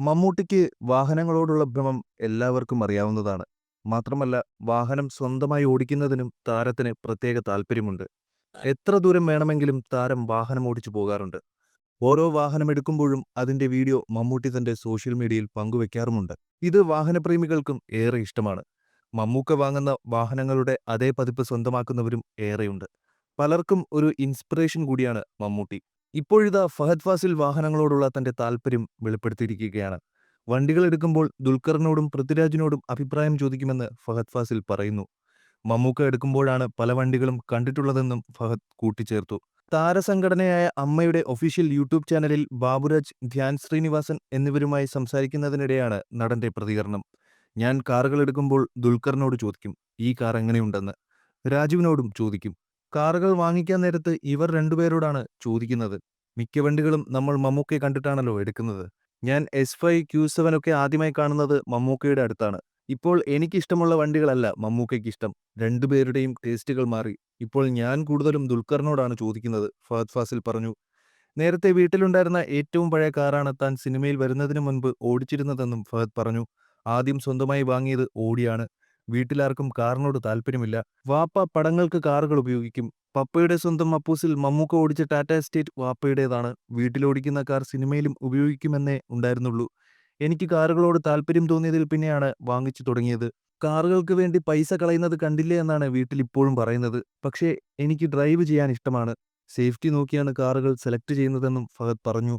മമ്മൂട്ടിക്ക് വാഹനങ്ങളോടുള്ള ഭ്രമം എല്ലാവർക്കും അറിയാവുന്നതാണ്. മാത്രമല്ല വാഹനം സ്വന്തമായി ഓടിക്കുന്നതിനും താരത്തിന് പ്രത്യേക താല്പര്യമുണ്ട്. എത്ര ദൂരം വേണമെങ്കിലും താരം വാഹനം ഓടിച്ചു പോകാറുണ്ട്. ഓരോ വാഹനം എടുക്കുമ്പോഴും അതിന്റെ വീഡിയോ മമ്മൂട്ടി തന്റെ സോഷ്യൽ മീഡിയയിൽ പങ്കുവെക്കാറുമുണ്ട്. ഇത് വാഹനപ്രേമികൾക്കും ഏറെ ഇഷ്ടമാണ്. മമ്മൂക്ക വാങ്ങുന്ന വാഹനങ്ങളുടെ അതേ പതിപ്പ് സ്വന്തമാക്കുന്നവരും ഏറെയുണ്ട്. പലർക്കും ഒരു ഇൻസ്പിറേഷൻ കൂടിയാണ് മമ്മൂട്ടി. ഇപ്പോഴിതാ ഫഹദ് ഫാസിൽ വാഹനങ്ങളോടുള്ള തന്റെ താല്പര്യം വെളിപ്പെടുത്തിയിരിക്കുകയാണ്. വണ്ടികൾ എടുക്കുമ്പോൾ ദുൽഖറിനോടും പൃഥ്വിരാജിനോടും അഭിപ്രായം ചോദിക്കുമെന്ന് ഫഹദ് ഫാസിൽ പറയുന്നു. മമ്മൂക്ക എടുക്കുമ്പോഴാണ് പല വണ്ടികളും കണ്ടിട്ടുള്ളതെന്നും ഫഹദ് കൂട്ടിച്ചേർത്തു. താരസംഘടനയായ അമ്മയുടെ ഒഫീഷ്യൽ യൂട്യൂബ് ചാനലിൽ ബാബുരാജ്, ധ്യാൻ ശ്രീനിവാസൻ എന്നിവരുമായി സംസാരിക്കുന്നതിനിടെയാണ് നടന്റെ പ്രതികരണം. ഞാൻ കാറുകൾ എടുക്കുമ്പോൾ ദുൽഖറിനോട് ചോദിക്കും ഈ കാർ എങ്ങനെയുണ്ടെന്ന്. രാജുവിനോടും ചോദിക്കും. കാറുകൾ വാങ്ങിക്കാൻ നേരത്ത് ഇവർ രണ്ടുപേരോടാണ് ചോദിക്കുന്നത്. മിക്ക വണ്ടികളും നമ്മൾ മമ്മൂക്കയെ കണ്ടിട്ടാണല്ലോ എടുക്കുന്നത്. ഞാൻ എസ് ഫൈവ്, ക്യൂ സെവൻ ഒക്കെ ആദ്യമായി കാണുന്നത് മമ്മൂക്കയുടെ അടുത്താണ്. ഇപ്പോൾ എനിക്കിഷ്ടമുള്ള വണ്ടികളല്ല മമ്മൂക്കയ്ക്ക് ഇഷ്ടം രണ്ടുപേരുടെയും ടേസ്റ്റുകൾ മാറി. ഇപ്പോൾ ഞാൻ കൂടുതലും ദുൽഖറിനോടാണ് ചോദിക്കുന്നത് ഫഹദ് ഫാസിൽ പറഞ്ഞു. നേരത്തെ വീട്ടിലുണ്ടായിരുന്ന ഏറ്റവും പഴയ കാറാണ് താൻ സിനിമയിൽ വരുന്നതിന് മുൻപ് ഓടിച്ചിരുന്നതെന്നും ഫഹദ് പറഞ്ഞു. ആദ്യം സ്വന്തമായി വാങ്ങിയത് ഓഡിയാണ്. വീട്ടിലാർക്കും കാറിനോട് താല്പര്യമില്ല. വാപ്പ പടങ്ങൾക്ക് കാറുകൾ ഉപയോഗിക്കും. പപ്പയുടെ സ്വന്തം അപ്പൂസിൽ മമ്മൂക്ക ഓടിച്ച ടാറ്റ എസ്റ്റേറ്റ് വാപ്പയുടേതാണ്. വീട്ടിലോടിക്കുന്ന കാർ സിനിമയിലും ഉപയോഗിക്കുമെന്നേ ഉണ്ടായിരുന്നുള്ളൂ. എനിക്ക് കാറുകളോട് താല്പര്യം തോന്നിയതിൽ പിന്നെയാണ് വാങ്ങിച്ചു തുടങ്ങിയത്. കാറുകൾക്ക് വേണ്ടി പൈസ കളയുന്നത് കണ്ടില്ലേ എന്നാണ് വീട്ടിൽ ഇപ്പോഴും പറയുന്നത്. പക്ഷേ എനിക്ക് ഡ്രൈവ് ചെയ്യാൻ ഇഷ്ടമാണ്. സേഫ്റ്റി നോക്കിയാണ് കാറുകൾ സെലക്ട് ചെയ്യുന്നതെന്നും ഫഹദ് പറഞ്ഞു.